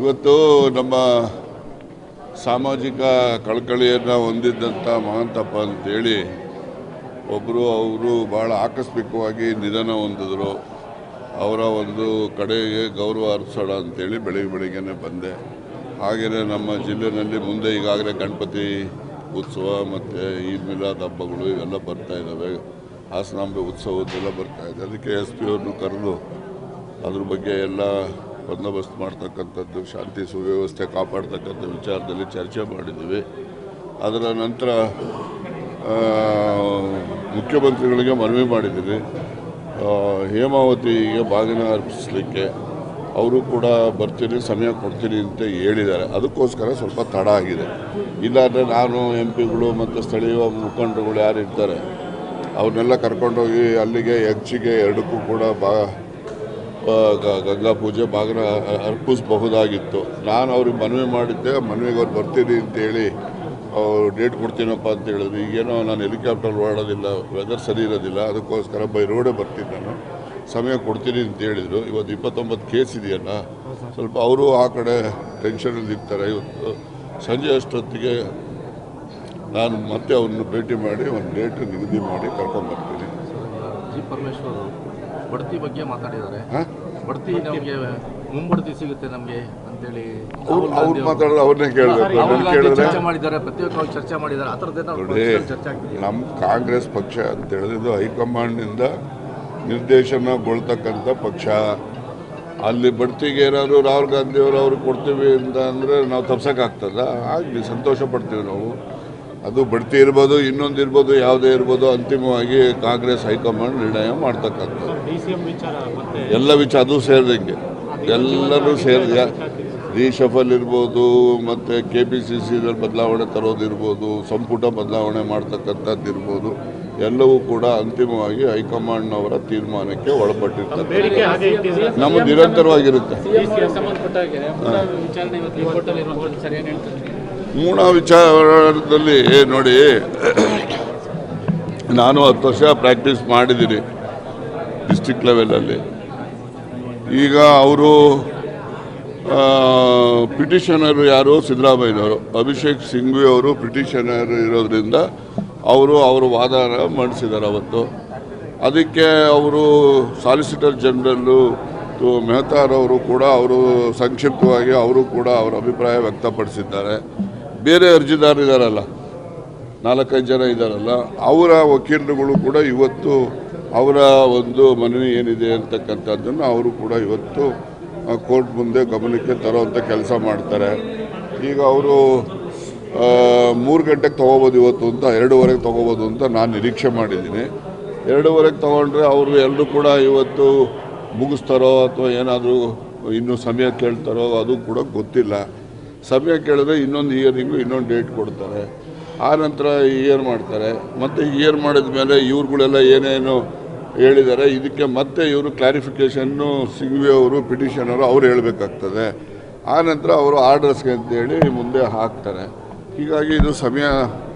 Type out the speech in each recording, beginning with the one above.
ಇವತ್ತು ನಮ್ಮ ಸಾಮಾಜಿಕ ಕಳಕಳಿಯನ್ನು ಹೊಂದಿದ್ದಂಥ ಮಹಾಂತಪ್ಪ ಅಂತೇಳಿ ಒಬ್ಬರು ಅವರು ಭಾಳ ಆಕಸ್ಮಿಕವಾಗಿ ನಿಧನ ಹೊಂದಿದ್ರು. ಅವರ ಒಂದು ಕಡೆಗೆ ಗೌರವ ಅರ್ಸೋಣ ಅಂತೇಳಿ ಬೆಳಿಗ್ಗೆ ಬೆಳಿಗ್ಗೆನೆ ಬಂದೆ. ಹಾಗೆಯೇ ನಮ್ಮ ಜಿಲ್ಲೆಯಲ್ಲಿ ಮುಂದೆ ಈಗಾಗಲೇ ಗಣಪತಿ ಉತ್ಸವ ಮತ್ತು ಈದ್ ಮಿಲಾದ್ ಹಬ್ಬಗಳು ಇವೆಲ್ಲ ಬರ್ತಾ ಇದ್ದಾವೆ ಹಾಸನಾಂಬೆ ಉತ್ಸವದ್ದೆಲ್ಲ ಬರ್ತಾ ಇದೆ. ಅದಕ್ಕೆ ಎಸ್ ಪಿ ಅವ್ರನ್ನು ಕರೆದು ಅದ್ರ ಬಗ್ಗೆ ಎಲ್ಲ ಬಂದೋಬಸ್ತ್ ಮಾಡ್ತಕ್ಕಂಥದ್ದು, ಶಾಂತಿ ಸುವ್ಯವಸ್ಥೆ ಕಾಪಾಡ್ತಕ್ಕಂಥ ವಿಚಾರದಲ್ಲಿ ಚರ್ಚೆ ಮಾಡಿದ್ದೀವಿ. ಅದರ ನಂತರ ಮುಖ್ಯಮಂತ್ರಿಗಳಿಗೆ ಮನವಿ ಮಾಡಿದ್ದೀವಿ. ಹೇಮಾವತಿಗೆ ಬಾಗಿನ ಅರ್ಪಿಸಲಿಕ್ಕೆ ಅವರು ಕೂಡ ಬರ್ತೀನಿ, ಸಮಯ ಕೊಡ್ತೀನಿ ಅಂತ ಹೇಳಿದ್ದಾರೆ. ಅದಕ್ಕೋಸ್ಕರ ಸ್ವಲ್ಪ ತಡ ಆಗಿದೆ. ಇಲ್ಲಾಂದರೆ ನಾನು, ಎಂ ಪಿಗಳು ಮತ್ತು ಸ್ಥಳೀಯ ಮುಖಂಡರುಗಳು ಯಾರು ಇರ್ತಾರೆ, ಅವ್ರನ್ನೆಲ್ಲ ಕರ್ಕೊಂಡೋಗಿ ಅಲ್ಲಿಗೆ ಹೆಚ್ಚಿಗೆ ಎರಡಕ್ಕೂ ಕೂಡ ಬಾ ಗಂಗಾ ಪೂಜೆ ಭಾಗನ ಅರ್ಪಿಸಬಹುದಾಗಿತ್ತು. ನಾನು ಅವ್ರಿಗೆ ಮನವಿ ಮಾಡಿದ್ದೆ, ಮನವಿಗೆ ಅವ್ರು ಬರ್ತೀನಿ ಅಂತೇಳಿ ಅವ್ರು ಡೇಟ್ ಕೊಡ್ತೀನಪ್ಪ ಅಂತ ಹೇಳಿದ್ರು ಈಗೇನೋ ನಾನು ಹೆಲಿಕಾಪ್ಟರ್ ಓಡೋದಿಲ್ಲ ವೆದರ್ ಸರಿ ಇರೋದಿಲ್ಲ, ಅದಕ್ಕೋಸ್ಕರ ಬೈ ರೋಡೇ ಬರ್ತೀನಿ ನಾನು. ಸಮಯ ಕೊಡ್ತೀನಿ ಅಂತ ಹೇಳಿದರು ಇವತ್ತು ಇಪ್ಪತ್ತೊಂಬತ್ತು ಕೇಸ್ ಇದೆಯಲ್ಲ, ಸ್ವಲ್ಪ ಅವರು ಆ ಕಡೆ ಟೆನ್ಷನಲ್ಲಿ ಇರ್ತಾರೆ. ಇವತ್ತು ಸಂಜೆ ಅಷ್ಟೊತ್ತಿಗೆ ನಾನು ಮತ್ತೆ ಅವ್ರನ್ನ ಭೇಟಿ ಮಾಡಿ, ಒಂದು ಡೇಟ್ ನಿಗದಿ ಮಾಡಿ ಕರ್ಕೊಂಡ್ಬರ್ತೀನಿ ಬಡ್ತಿ ಬಗ್ಗೆ ಮಾತಾಡಿದ್ದಾರೆ. ಬಡ್ತಿ ನಮಗೆ ಮುಂಬಡ್ತಿ ಸಿಗುತ್ತೆ ನಮಗೆ ಅಂತೇಳಿ ಅವ್ರು ಮಾತಾಡೋದು ಅವ್ರನ್ನೇ ಕೇಳಿದ್ರೆ ಚರ್ಚೆ ಮಾಡಿದ್ದಾರೆ ಪ್ರತ್ಯೇಕವಾಗಿ ಚರ್ಚೆ ಮಾಡಿದ್ದಾರೆ. ಆ ಥರದ್ದೇನೋ ಚರ್ಚೆ ಆಗ್ತಿದೆ. ನಮ್ಮ ಕಾಂಗ್ರೆಸ್ ಪಕ್ಷ ಅಂತ ಹೇಳಿದ್ರೆ ಇದು ಹೈಕಮಾಂಡ್ನಿಂದ ನಿರ್ದೇಶನಗೊಳ್ತಕ್ಕಂಥ ಪಕ್ಷ. ಅಲ್ಲಿ ಬಡ್ತಿಗೆ ಏನಾದ್ರು ರಾಹುಲ್ ಗಾಂಧಿ ಅವರು ಅವ್ರಿಗೆ ಕೊಡ್ತೀವಿ ಅಂತ ಅಂದರೆ ನಾವು ತಪ್ಸೋಕ್ಕಾಗ್ತದ? ಆಗಲಿ ಸಂತೋಷ ಪಡ್ತೀವಿ ನಾವು. ಅದು ಬಡ್ತಿ ಇರ್ಬೋದು ಇನ್ನೊಂದು ಇರ್ಬೋದು ಯಾವುದೇ ಇರ್ಬೋದು ಅಂತಿಮವಾಗಿ ಕಾಂಗ್ರೆಸ್ ಹೈಕಮಾಂಡ್ ನಿರ್ಣಯ ಮಾಡ್ತಕ್ಕಂಥದ್ದು. ಎಲ್ಲ ವಿಚಾರ ಅದು ಸೇರಿದಂಗೆ. ಎಲ್ಲರೂ ಸೇರಿದ ರೀಶಫಲ್ ಇರ್ಬೋದು ಮತ್ತು ಕೆ ಪಿ ಸಿ ಸಿದಲ್ಲಿ ಬದಲಾವಣೆ ತರೋದಿರ್ಬೋದು ಸಂಪುಟ ಬದಲಾವಣೆ ಮಾಡ್ತಕ್ಕಂಥದ್ದು ಇರ್ಬೋದು ಎಲ್ಲವೂ ಕೂಡ ಅಂತಿಮವಾಗಿ ಹೈಕಮಾಂಡ್ನವರ ತೀರ್ಮಾನಕ್ಕೆ ಒಳಪಟ್ಟಿರ್ತದೆ ನಮ್ಮ ನಿರಂತರವಾಗಿರುತ್ತೆ. ಮೂಲ ವಿಚಾರದಲ್ಲಿ ನೋಡಿ, ನಾನು ಹತ್ತು ವರ್ಷ ಪ್ರಾಕ್ಟೀಸ್ ಮಾಡಿದ್ದೀನಿ ಡಿಸ್ಟಿಕ್ ಲೆವೆಲಲ್ಲಿ ಈಗ ಅವರು ಪಿಟಿಷನರ್ ಯಾರು? ಸಿದ್ದರಾಮಯ್ಯನವರು. ಅಭಿಷೇಕ್ ಸಿಂಘ್ವಿ ಅವರು ಪಿಟಿಷನರ್ ಇರೋದ್ರಿಂದ ಅವರು ಅವರು ವಾದನ ಮಂಡಿಸಿದ್ದಾರೆ ಅವತ್ತು. ಅದಕ್ಕೆ ಅವರು ಸಾಲಿಸಿಟರ್ ಜನರಲ್ಲು ಮೆಹ್ತಾರವರು ಕೂಡ ಅವರು ಸಂಕ್ಷಿಪ್ತವಾಗಿ ಅವರು ಕೂಡ ಅವರ ಅಭಿಪ್ರಾಯ ವ್ಯಕ್ತಪಡಿಸಿದ್ದಾರೆ. ಬೇರೆ ಅರ್ಜಿದಾರರಿದ್ದಾರಲ್ಲ ನಾಲ್ಕೈದು ಜನ ಇದ್ದಾರಲ್ಲ ಅವರ ವಕೀಲರುಗಳು ಕೂಡ ಇವತ್ತು ಅವರ ಒಂದು ಮನವಿ ಏನಿದೆ ಅಂತಕ್ಕಂಥದ್ದನ್ನು ಅವರು ಕೂಡ ಇವತ್ತು ಕೋರ್ಟ್ ಮುಂದೆ ಗಮನಕ್ಕೆ ತರೋವಂಥ ಕೆಲಸ ಮಾಡ್ತಾರೆ. ಈಗ ಅವರು ಮೂರು ಗಂಟೆಗೆ ತೊಗೋಬೋದು ಇವತ್ತು ಅಂತ, ಎರಡೂವರೆಗೆ ತೊಗೋಬೋದು ಅಂತ ನಾನು ನಿರೀಕ್ಷೆ ಮಾಡಿದ್ದೀನಿ. ಎರಡೂವರೆಗೆ ತೊಗೊಂಡ್ರೆ ಅವರು ಎಲ್ಲರೂ ಕೂಡ ಇವತ್ತು ಮುಗಿಸ್ತಾರೋ ಅಥವಾ ಏನಾದರೂ ಇನ್ನೂ ಸಮಯ ಕೇಳ್ತಾರೋ ಅದು ಕೂಡ ಗೊತ್ತಿಲ್ಲ. ಸಮಯ ಕೇಳಿದ್ರೆ ಇನ್ನೊಂದು ಇಯರಿಂಗು, ಇನ್ನೊಂದು ಡೇಟ್ ಕೊಡ್ತಾರೆ. ಆ ನಂತರ ಇಯರ್ ಮಾಡ್ತಾರೆ. ಮತ್ತು ಇಯರ್ ಮಾಡಿದ ಮೇಲೆ ಇವ್ರುಗಳೆಲ್ಲ ಏನೇನು ಹೇಳಿದ್ದಾರೆ ಇದಕ್ಕೆ ಮತ್ತೆ ಇವರು ಕ್ಲಾರಿಫಿಕೇಷನ್ನು ಸಿಂಘ್ವಿ ಅವರು ಪಿಟಿಷನರು ಅವ್ರು ಹೇಳಬೇಕಾಗ್ತದೆ. ಆ ನಂತರ ಅವರು ಆರ್ಡರ್ಸ್ಗೆ ಅಂತೇಳಿ ಮುಂದೆ ಹಾಕ್ತಾರೆ. ಹೀಗಾಗಿ ಇದು ಸಮಯ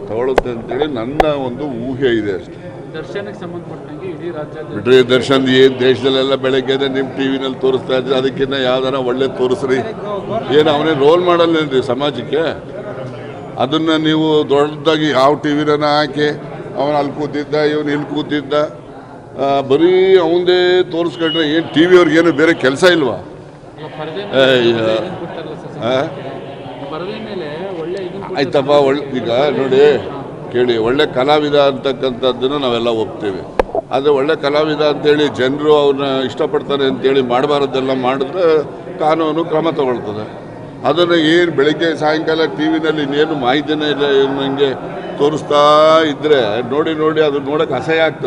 ತಗೊಳುತ್ತೆ ಅಂತೇಳಿ ನನ್ನ ಒಂದು ಊಹೆ ಇದೆ ಅಷ್ಟೇ. ದರ್ಶನಕ್ಕೆ ಸಂಬಂಧಪಟ್ಟಂಗೆ ಇಡೀ ದರ್ಶನ್ ಏನು ದೇಶದಲ್ಲೆಲ್ಲ ಬೆಳಗ್ಗೆನೆ ನಿಮ್ಮ ಟಿ ವಿನಲ್ಲಿ ತೋರಿಸ್ತಾ ಇದ್ರೆ ಅದಕ್ಕಿಂತ ಯಾವ್ದಾರ ಒಳ್ಳೆ ತೋರಿಸ್ರಿ. ಏನು ಅವನೇ ರೋಲ್ ಮಾಡಲ್ಲೇನ್ರಿ ಸಮಾಜಕ್ಕೆ? ಅದನ್ನು ನೀವು ದೊಡ್ಡದಾಗಿ ಯಾವ ಟಿ ವಿನ ಹಾಕಿ ಅವನು ಅಲ್ಲಿ ಕೂತಿದ್ದ ಇವನು ಇಲ್ಲಿ ಕೂತಿದ್ದ ಬರೀ ಅವಂದೇ ತೋರಿಸ್ಕೊಂಡ್ರೆ ಏನು ಟಿವಿ ಅವ್ರಿಗೇನು ಬೇರೆ ಕೆಲಸ ಇಲ್ವಾ? ಆಯ್ತಪ್ಪ ಒಳ್ಳೆ ಈಗ ನೋಡಿ. ಕೇಳಿ, ಒಳ್ಳೆ ಕಲಾವಿದ ಅಂತಕ್ಕಂಥದ್ದನ್ನು ನಾವೆಲ್ಲ ಒಪ್ತೇವೆ. ಆದರೆ ಒಳ್ಳೆ ಕಲಾವಿದ ಅಂತೇಳಿ ಜನರು ಅವ್ರನ್ನ ಇಷ್ಟಪಡ್ತಾರೆ ಅಂತೇಳಿ ಮಾಡಬಾರ್ದೆಲ್ಲ ಮಾಡಿದ್ರೆ ಕಾನೂನು ಕ್ರಮ ತಗೊಳ್ತದೆ. ಅದನ್ನು ಏನು ಬೆಳಿಗ್ಗೆ, ಸಾಯಂಕಾಲ ಟಿ ವಿನಲ್ಲಿ ಇನ್ನೇನು ಮಾಹಿತಿನೇ ಇಲ್ಲ, ಏನು ನನಗೆ ತೋರಿಸ್ತಾ ಇದ್ದರೆ ನೋಡಿ ನೋಡಿ ಅದು ನೋಡೋಕೆ ಅಸಹ್ಯ ಆಗ್ತದೆ.